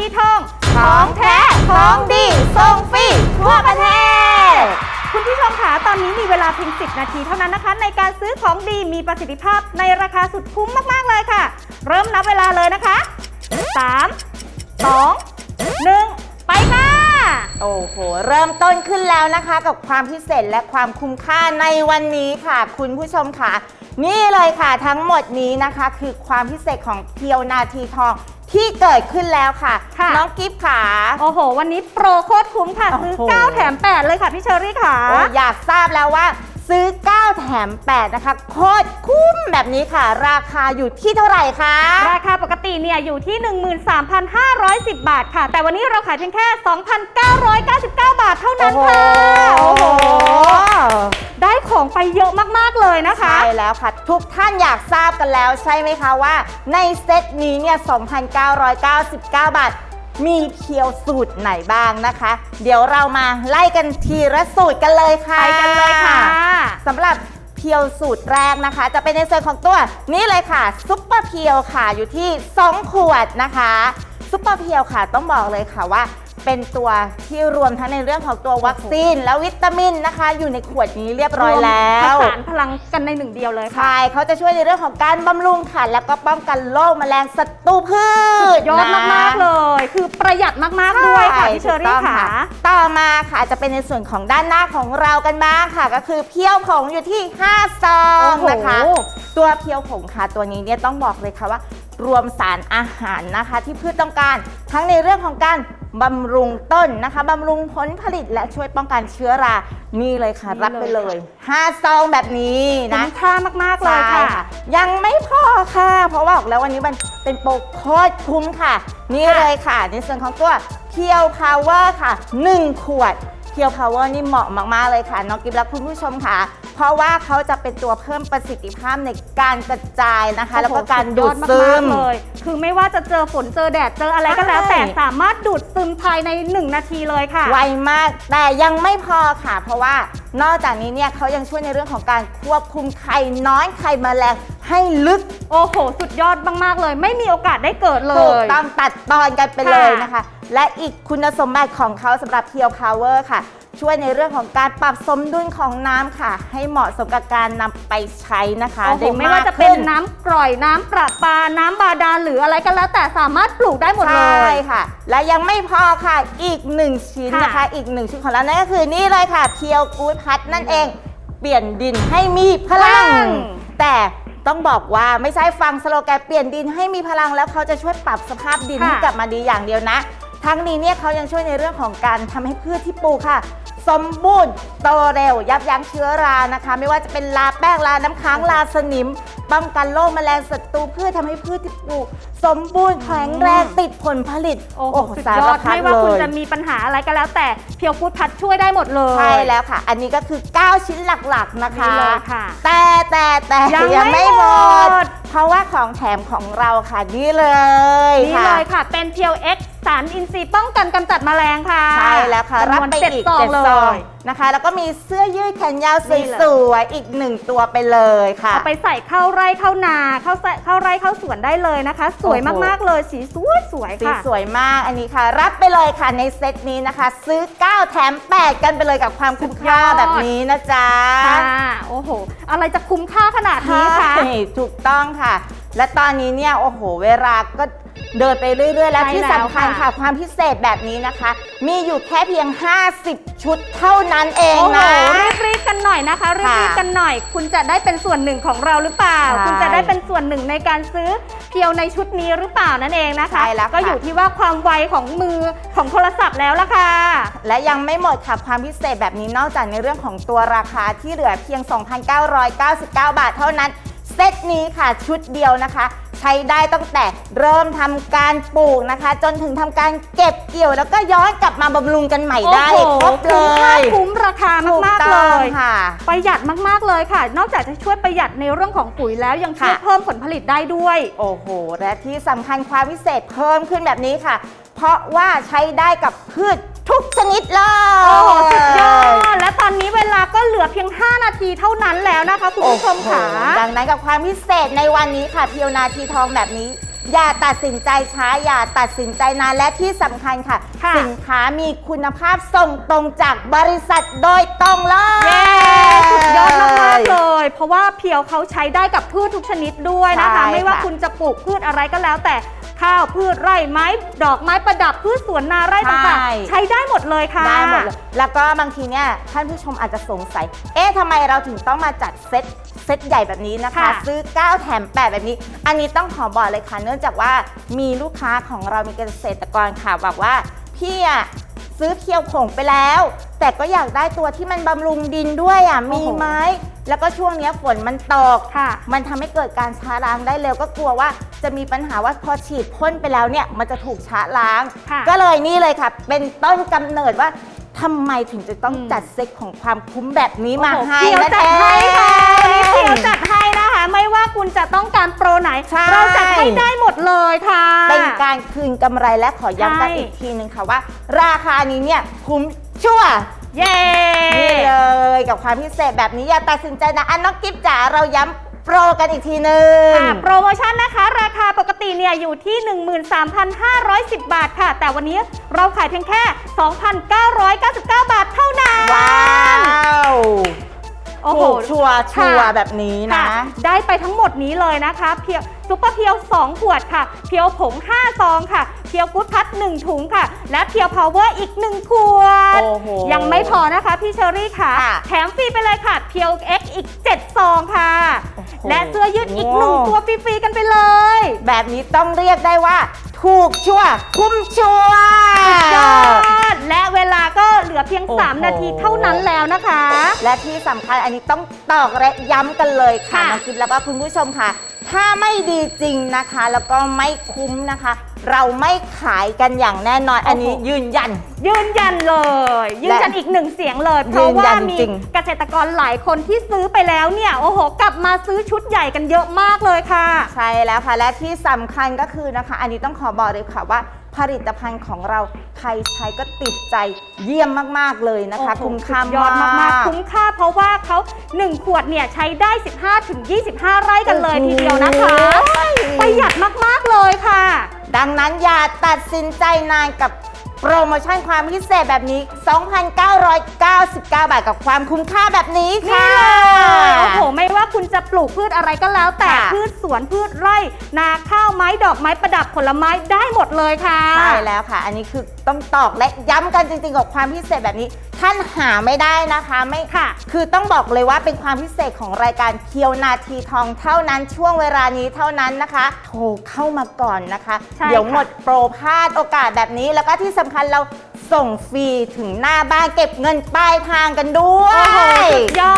ยวนาทีทอง ของแท้ของดีส่งฟรีทั่วประเทศ คุณผู้ชมคะตอนนี้มีเวลาเพียง 10 นาทีเท่านั้นนะคะ ในการซื้อของดีมีประสิทธิภาพในราคาสุดคุ้มมาก ๆ เลยค่ะ เริ่มนับเวลาเลยนะคะ 3 2 1 ไปค่ะ โอ้โห เริ่มต้นขึ้นแล้วนะคะ กับความพิเศษและความคุ้มค่าในวันนี้ค่ะ คุณผู้ชมค่ะ นี่เลยค่ะทั้งหมดนี้นะคะ คือความพิเศษของเพียวนาทีทอง ที่เกิดขึ้นแล้วค่ะ ค่ะ น้องกิฟต์ขาโอ้โห วันนี้โปรโคตรคุ้มค่ะ ซื้อโอ้โห9แถม 8 เลยค่ะพี่เชอรี่ค่ะ โอ้อยากทราบแล้วว่า ซื้อ 9 แถม 8 นะคะโคตรคุ้มแบบนี้ค่ะ ราคาอยู่ที่เท่าไหร่คะ ราคาปกติเนี่ยอยู่ที่ 13,510 บาทค่ะ แต่วันนี้เราขายเพียงแค่ 2,999 บาทเท่านั้นค่ะ โอ้โห ได้ของไปเยอะมาก ๆ เลยนะคะ ใช่แล้วค่ะ ทุกท่านอยากทราบกันแล้วใช่ไหมคะว่า ในเซตนี้เนี่ย 2,999 บาทมีเพียวสูตรไหนบ้างนะคะ เดี๋ยวเรามาไล่กันทีละสูตรกันเลยค่ะ ไปกันเลยค่ะ สำหรับเพียวสูตรแรกนะคะ จะเป็นในส่วนของตัวนี้เลยค่ะซุปเปอร์เพียวค่ะอยู่ที่ 2 ขวดนะคะซุปเปอร์เพียวค่ะต้องบอกเลยค่ะว่า เป็นตัวที่รวมทั้งในเรื่องของตัววัคซีน และวิตามินนะคะ อยู่ในขวดนี้เรียบร้อยแล้วผสานพลังกันในหนึ่งเดียวเลยค่ะใช่เขาจะช่วยในเรื่องของการบำรุงค่ะ แล้วก็ป้องกันโรคแมลงศัตรูพืชยอดมากๆเลย คือประหยัดมากๆด้วยค่ะพี่เชอรี่ถูกต้องค่ะ ต่อมาค่ะจะเป็นในส่วนของด้านหน้าของเรากันบ้างค่ะ ก็คือเพียวผงอยู่ที่5ซองโอ้โหนะคะ ตัวเพียวผงค่ะตัวนี้เนี่ยต้องบอกเลยค่ะว่า รวมสารอาหารนะคะ ที่พืชต้องการ ทั้งในเรื่องของการบำรุงต้นนะคะบำรุงผลผลิตและช่วยป้องกันเชื้อรา นี่เลยค่ะ รับไปเลย5ซองแบบนี้คุ้นะมค่ามากๆเลยใช่ค่ะ ยังไม่พอค่ะ เพราะว่าบอกแล้ววันนี้มันเป็นโปรโคตรคุ้มค่ะ นี่ค่ะเลยค่ะ ในส่วนของตัวเพียวพาวเวอร์ค่ะ 1 ขวด เพียวพาวเวอร์นี่เหมาะมาก ๆ เลยค่ะ น้องกิฟและคุณผู้ชมค่ะ เพราะว่าเขาจะเป็นตัวเพิ่มประสิทธิภาพในการกระจายนะคะ แล้วก็การดูดซึม เลย คือไม่ว่าจะเจอฝนเจอแดดเจออะไรก็แล้วใช่ แต่สามารถดูดซึมภายใน 1 นาทีเลยค่ะ ไวมากแต่ยังไม่พอค่ะ เพราะว่านอกจากนี้เนี่ยเขายังช่วยในเรื่องของการควบคุมไข่น้อยไข่แมลง ให้ลึกโอ้โห สุดยอดมาก ๆ เลย ไม่มีโอกาสได้เกิดเลถูกย ต้องตัดตอนกันไปค่ะเลยนะคะ และอีกคุณสมบัติของเขาสำหรับเพียวพาวเวอร์ค่ะ ช่วยในเรื่องของการปรับสมดุลของน้ำค่ะ ให้เหมาะสมกับการนำไปใช้นะคะโอ้โหได้ไม่ว่าจะเป็นขึ้น้ำกร่อยน้ำประปา น้ำบาดาลหรืออะไรก็แล้ว แต่สามารถปลูกได้หมดเลใช่ย ค่ะ และยังไม่พอค่ะอีกหนึ่งชิ้นค่ะนะคะอีกหนึ่งชิ้นของเรานั่นก็คือนี่เลยค่ะเพียวกูดพัดนั่นเอง เปลี่ยนดินให้มีพลังพลังแต่ ต้องบอกว่าไม่ใช่ฟังสโลแกนเปลี่ยนดินให้มีพลังแล้วเขาจะช่วยปรับสภาพดินให้กลับมาดีอย่างเดียวนะ ทั้งนี้เนี่ยเขายังช่วยในเรื่องของการทำให้พืชที่ปลูกค่ะสมบูรณ์โตเร็ว ยับยั้งเชื้อรานะคะ ไม่ว่าจะเป็นลาแป้งลาน้ำค้างลาสนิมป้องกันโรคแมลงศัตรูพืชทำให้พืชที่ปลูกสมบูรณ์แข็งแรงติดผลผลิตโอ้โหสุดสายรอดพัดไม่ว่าคุณเลยจะมีปัญหาอะไรก็แล้ว แต่เพียวฟูดพัดช่วยได้หมดเลยใช่แล้วค่ะ อันนี้ก็คือ 9 ชิ้นหลักๆนะคะนี่เลยค่ะแต่แต่แต่ยังไม่หมดเพราะว่าของแถมของเราค่ะนี่เลยนี่ค่ะเลยค่ะเป็นเพียว X สารอินทรีย์ป้องกันกำจัดแมลงค่ะใช่แล้วค่ะจำนรับวนไปเจ็ดอีกซองเจ็ดเลซองยนะคะ แล้วก็มีเสื้อยืดแขนยาวสนี่เลย วยๆอีกหนึ่งตัวไปเลยค่ะ เอาไปใส่เข้าไร่เข้านาเข้าใส่เข้าไร่เข้าสวนได้เลยนะคะ สวยโอ้โห มากๆเลยสีสวยสวยสีค่ะ สวยมากอันนี้ค่ะ รับไปเลยค่ะในเซตนี้นะคะ ซื้อ 9 แถม 8 กันไปเลยกับความคุ้มค่าสุดยอด แบบนี้นะจ๊ะ ค่ะโอ้โห อะไรจะคุ้มค่าขนาดนี้คะ ใช่ถูกต้องค่ะ และตอนนี้เนี่ย โอ้โห เวลาก็ เดินไปเรื่อยๆ แล้วใช่ที่แล้วสำคัญค่ะ ค่ะ ความพิเศษแบบนี้นะคะ มีอยู่แค่เพียง 50 ชุดเท่านั้นเองโอ้โหนะ รีบๆกันหน่อยนะคะรีค่ะบๆกันหน่อย คุณจะได้เป็นส่วนหนึ่งของเราหรือเปล่า ใช่คุณจะได้เป็นส่วนหนึ่งในการซื้อเพียวในชุดนี้หรือเปล่านั่นเองนะคะ ใช่แล้วค่ะ ก็อยู่ที่ว่าความไวของมือของโทรศัพท์แล้วล่ะค่ะ และยังไม่หมดค่ะความพิเศษแบบนี้นอกจากในเรื่องของตัวราคาที่เหลือเพียง 2,999 บาทเท่านั้น เซตนี้ค่ะชุดเดียวนะคะ ใช้ได้ตั้งแต่เริ่มทำการปลูกนะคะ จนถึงทำการเก็บเกี่ยวแล้วก็ย้อนกลับมาบำรุงกันใหม่ได้โอ้โหครบเลคุ้มค่าย คุ้มราคาถูกมากๆต้เลองย ค่ะ ประหยัดมาก ๆ เลยค่ะ นอกจากจะช่วยประหยัดในเรื่องของปุ๋ยแล้วยังช่วยค่ะ เพิ่มผลผลิตได้ด้วย โอ้โห และที่สำคัญความพิเศษเพิ่มขึ้นแบบนี้ค่ะ เพราะว่าใช้ได้กับพืชทุกชนิดเลย โอ้โห สุดยอด ลือเพียง 5 นาทีเท่านั้นแล้วนะคะคุณผู้ชมค่ะ โอ้โหดังนั้นกับความพิเศษในวันนี้ค่ะ เพียวนาทีทองแบบนี้ อย่าตัดสินใจช้า อย่าตัดสินใจนานและที่สำคัญค่ะ ค่ะ สินค้ามีคุณภาพส่งตรงจากบริษัทโดยตรงเลย เย้สุดยอดมากๆเลย เพราะว่าเพียวเขาใช้ได้กับพืชทุกชนิดด้วยนะคะ ใช่ไม่ว่าค่ะ คุณจะปลูกพืชอะไรก็แล้ว แต่ข้าวพืชไร่ไม้ดอกไม้ประดับพืชสวนนาไร่ต่างใช่ๆใช้ได้หมดเลยค่ะ ได้หมดเลย แล้วก็บางทีเนี่ยท่านผู้ชมอาจจะสงสัย เอ๊ะทำไมเราถึงต้องมาจัดเซตเซตใหญ่แบบนี้นะคะ ค่ะซื้อ 9 แถม 8 แบบนี้ อันนี้ต้องขอบอกเลยค่ะเนื่องจากว่ามีลูกค้าของเรามีเกษตรกรค่ะบอกว่าพี่อะซื้อเคียวผงไปแล้ว แต่ก็อยากได้ตัวที่มันบำรุงดินด้วยอะมีไหมแล้วก็ช่วงเนี้ยฝนมันตกค่ะ มันทำให้เกิดการช้าล้างได้เร็วก็กลัวว่าจะมีปัญหาว่าพอฉีดพ่นไปแล้วเนี่ยมันจะถูกช้าล้าง ค่ะ ก็เลยนี่เลยค่ะ เป็นต้นกำเนิดว่าทำไมถึงจะต้องอืมจัดเซ็ตของความคุ้มแบบนี้มาโอ้โหให้เพียวนะจัดให้ค่ะวันนี้เพียวจัจัดดให้นะคะ ไม่ว่าคุณจะต้องการโปรไหน ใช่ เราจัดให้ได้หมดเลยค่ะ เป็นการคืนกำไรและขอย้ำกันใช่ อีกทีหนึ่งค่ะว่า ราคานี้เนี่ยคุ้มชั่วเย้ นี่เลยกับความพิเศษแบบนี้อย่าตัดสินใจนะอันน้องกิฟจ๋าเราย้ำโปรกันอีกทีหนึ่งค่ะโปรโมชั่นนะคะ ราคาปกติเนี่ยอยู่ที่ 13,510 บาทค่ะ แต่วันนี้เราขายเพียงแค่ 2,999 บาทเท่านั้น ว้าว โอ้โห ถูกชัวร์ชัวร์ค่ะ แบบนี้นะ ค่ะได้ไปทั้งหมดนี้เลยนะคะ เพียวซุปเปอร์เพียว 2 ขวดค่ะ เพียวผง 5 ซองค่ะ เพียวกู๊ดพัด 1 ถุงค่ะ และเพียวพาวเวอร์อีก 1 ขวด โอ้โห ยังไม่พอนะคะพี่เชอรี่ค่ะ ค่ะแถมฟรีไปเลยค่ะ เพียว X อีก 7 ซองค่ะ โอ้โห และเสื้อยืดอีก 1 ตัวฟรีๆกันไปเลย แบบนี้ต้องเรียกได้ว่า ถูกชัวร์คุ้มชัวร์ยอดและเวลาก็เหลือเพียงโอ้โห3นาทีเท่านั้นแล้วนะคะ และที่สำคัญอันนี้ต้องตอกและย้ำกันเลยค่ะค่ะน้องคิดแล้วก็คุณผู้ชมค่ะ ถ้าไม่ดีจริงนะคะ แล้วก็ไม่คุ้มนะคะ เราไม่ขายกันอย่างแน่นอน อันนี้ยืนยัน ยืนยันเลย ยืนยันอีกหนึ่งเสียงเลย เพราะยืนยัว่านมีจริงเกษตรกรหลายคนที่ซื้อไปแล้วเนี่ยโอ้โห กลับมาซื้อชุดใหญ่กันเยอะมากเลยค่ะ ใช่แล้วค่ะและที่สำคัญก็คือนะคะ อันนี้ต้องขอบอกเลยค่ะว่า ผลิตภัณฑ์ของเราใครใช้ก็ติดใจเยี่ยมมาก ๆ เลยนะคะ โอ้โหคุ้มค่าสุดยอดมากๆ คุ้มค่าเพราะว่าเขา 1 ขวดเนี่ยใช้ได้ 15ถึง25 ไร่กันเลยทีเดียวนะคะประหยัดมาก ๆ เลยค่ะ ดังนั้นอย่าตัดสินใจนานกับ โปรโมชั่นความพิเศษแบบนี้ 2,999 บาทกับความคุ้มค่าแบบนี้นี่ค่ะ เลยโอ้โห ไม่ว่าคุณจะปลูกพืชอะไรก็แล้ว แต่ค่ะ พืชสวนพืชไร่ นาข้าวไม้ดอกไม้ประดับผลไม้ได้หมดเลยค่ะ ใช่แล้วค่ะ อันนี้คือ ต้องตอกและย้ำกันจริงๆกับความพิเศษแบบนี้ ท่านหาไม่ได้นะคะไม่ค่ะ คือต้องบอกเลยว่าเป็นความพิเศษของรายการเพียวนาทีทองเท่านั้นช่วงเวลานี้เท่านั้นนะคะโทรเข้ามาก่อนนะคะ ใช่เดี๋ยวค่ะหมดโปรพลาดโอกาสแบบนี้ แล้วก็ที่สำคัญเราส่งฟรีถึงหน้าบ้านเก็บเงินปลายทางกันด้วโอ้โหย สุดยอ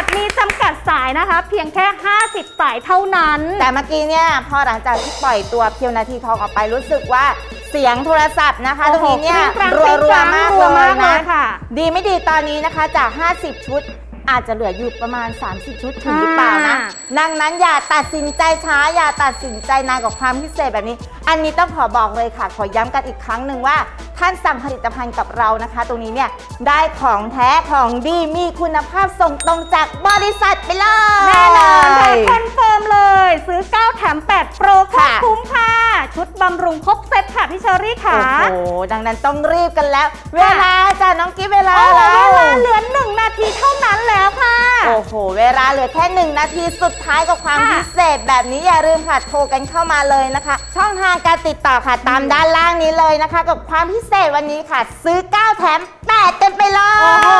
ด มีจำกัดสายนะคะ เพียงแค่ 50 สายเท่านั้น แต่เมื่อกี้เนี่ยพอหลังจากที่ปล่อยตัวเพียวนาทีทองออกไปรู้สึกว่า เสียงโทรศัพท์นะคะตรงนี้เนี่ยโอ้โหกริ๊งกรัรัวงๆมากรัวเลมายกเลนะยค่ะ ดีไม่ดีตอนนี้นะคะจาก 50 ชุดอาจจะเหลืออยู่ประมาณ 30 ชุดถึงหรือเปล่านะอ่าดังนั้นอย่าตัดสินใจช้า อย่าตัดสินใจนานกับความพิเศษแบบนี้ อันนี้ต้องขอบอกเลยค่ะ ขอย้ำกันอีกครั้งหนึ่งว่า ท่านสั่งผลิตภัณฑ์กับเรานะคะ ตรงนี้เนี่ยได้ของแท้ของดีมีคุณภาพส่งตรงจากบริษัทไปเลยแน่นอนค่ะคอนเฟิร์มเลย ซื้อ 9 แถม 8 โปรครบค่ะคุ้มค่ะ ชุดบำรุงครบเซตค่ะพี่เชอรี่ค่ะ โอ้โห ดังนั้นต้องรีบกันแล้ว เวลาจ้ะน้องกิ๊ฟเวลาโอ้โหแล้วเวลาเหลือหนึ่งนาทีเท่านั้นแล้วค่ะ โอ้โห เวลาเหลือแค่หนึ่งนาทีสุดท้ายกับความค่ะพิเศษแบบนี้อย่าลืมค่ะโทรกันเข้ามาเลยนะคะ ช่องทางการติดต่อค่ะตามด้านล่างนี้เลยนะคะ กับความพิเศษวันนี้ค่ะ ซื้อ 9 แถม 8 กันไปเลโอ้โห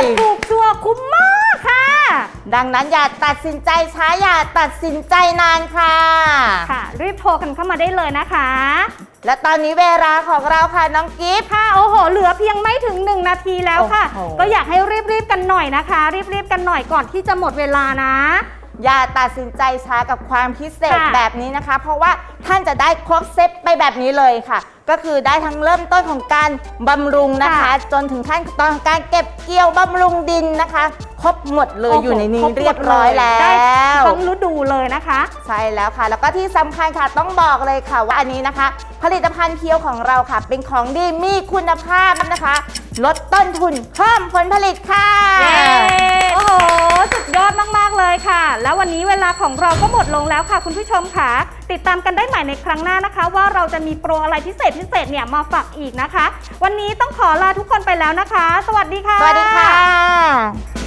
ยถูกชัวร์คุ้มมากค่ะ ดังนั้นอย่าตัดสินใจช้าอย่าตัดสินใจนานค่ะ ค่ะ รีบโทรกันเข้ามาได้เลยนะคะ และตอนนี้เวลาของเราค่ะน้องกิฟต์ ค่ะ โอ้โห เหลือเพียงไม่ถึง 1 นาทีแล้วค่ะ โอ้โห ก็อยากให้รีบๆกันหน่อยนะคะ รีบๆกันหน่อยก่อนที่จะหมดเวลานะ อย่าตัดสินใจช้ากับความพิเศษค่ะ แบบนี้นะคะ เพราะว่าท่านจะได้ครบเซตไปแบบนี้เลยค่ะ ก็คือได้ทั้งเริ่มต้นของการบำรุงนะคะค่ะจนถึงขั้นตอนของการเก็บเกี่ยวบำรุงดินนะคะ ครบหมดเลยโโหอยู่ในนี้คบหมดเรียบร้อยแล้ได้ว ทั้งฤดูเลยนะคะ ใช่แล้วค่ะ แล้วก็ที่สำคัญค่ะต้องบอกเลยค่ะว่าอันนี้นะคะ ผลิตภัณฑ์เคียวของเราค่ะ เป็นของดีมีคุณภาพนะคะ ลดต้นทุนเพิ่มผลผลิตค่ะ เย้โอ้โห สุดยอดมาก ๆ เลยค่ะ แล้ววันนี้เวลาของเราก็หมดลงแล้วค่ะ คุณผู้ชมค่ะ ติดตามกันได้ใหม่ในครั้งหน้านะคะ ว่าเราจะมีโปรอะไรพิเศษพิเศษเนี่ยมาฝากอีกนะคะ วันนี้ต้องขอลาทุกคนไปแล้วนะคะ สวัสดีค่ะ สวัสดีค่ะ